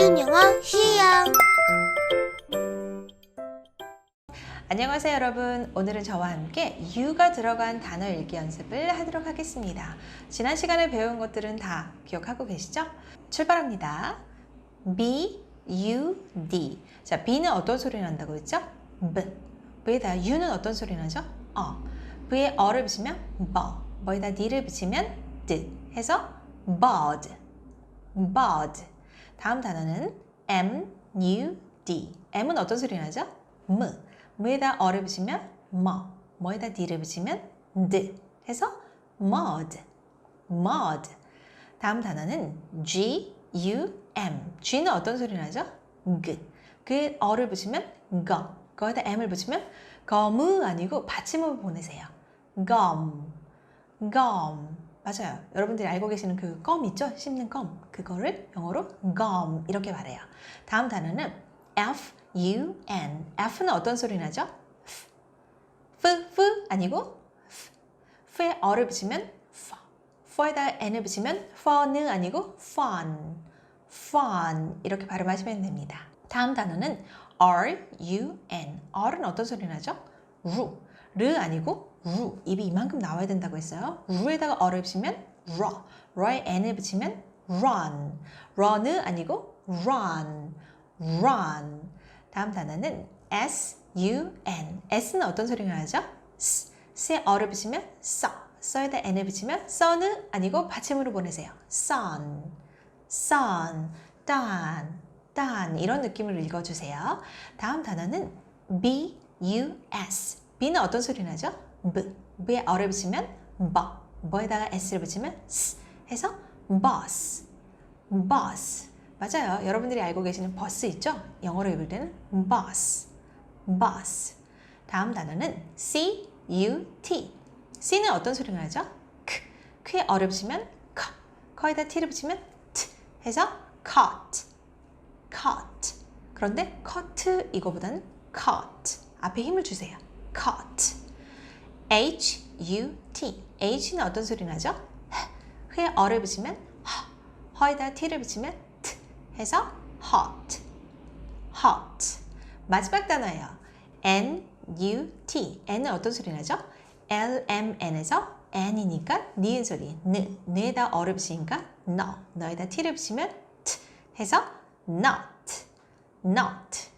쉬운 영어 쉬영. 안녕하세요 여러분. 오늘은 저와 함께 you가 들어간 단어 읽기 연습을 하도록 하겠습니다. 지난 시간에 배운 것들은 다 기억하고 계시죠? 출발합니다. B, U, D. 자 B는 어떤 소리 난다고 했죠? B. V에다 U는 어떤 소리 나죠? 어. V에 어를 붙이면 버 뭐에다 D를 붙이면 D. 해서 bird. Bird 다음 단어는 M, U, D M은 어떤 소리 나죠? M 무에다 어를 붙이면 뭐, 뭐에다 d를 붙이면 드 해서 mud, mud. 다음 단어는 G, U, M. G는 어떤 소리 나죠? 그. 그 어를 붙이면 거. 거에다 M을 붙이면 거무 아니고 받침을 보내세요. gum, gum. 맞아요. 여러분들이 알고 계시는 그 껌 있죠? 씹는 껌. 그거를 영어로 gum 이렇게 말해요. 다음 단어는 F, U, N. F는 어떤 소리 나죠? F, F 아니고 F. F에 어를 붙이면 F. F에다 N을 붙이면 fun은 아니고 fun. fun. 이렇게 발음하시면 됩니다. 다음 단어는 R, U, N. R은 어떤 소리 나죠? 루. 르 아니고 루. 입이 이만큼 나와야 된다고 했어요. 루에다가 어를 붙이면 raw. raw에 N을 붙이면 run. run은 아니고 run. run. 다음 단어는 S, U, N. S는 어떤 소리가 나죠? S. S에 어를 붙이면 써. 써에다 N을 붙이면 써는 아니고 받침으로 보내세요. sun, sun, done, done 이런 느낌으로 읽어주세요. 다음 단어는 B, U, S. B는 어떤 소리 나죠? B. B에 어를 붙이면 버. 뭐에다가 S를 붙이면 S 해서 boss, boss. 맞아요. 여러분들이 알고 계시는 버스 있죠? 영어로 읽을 때는 bus, bus. 다음 단어는 C, U, T. C는 어떤 소리가 나죠? 크. 크에 어를 붙이면 커. 커에다 T를 붙이면 T 해서 cut, cut. 그런데 cut 이거보다는 cut. 앞에 힘을 주세요. Cut. H, U, T. H는 어떤 소리 나죠? 흐에 어를 붙이면 허. 허에다 T를 붙이면 T 해서 hot, hot. 마지막 단어예요. N, U, T. N은 어떤 소리 나죠? L, M, N에서 N이니까 니은 소리. 느. 느에다 어를 붙이니까 너. 너에다 T를 붙이면 T 해서 not, not.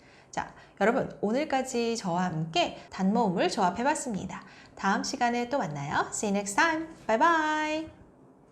자, 여러분 오늘까지 저와 함께 단모음을 조합해봤습니다. 다음 시간에 또 만나요. See you next time. Bye bye.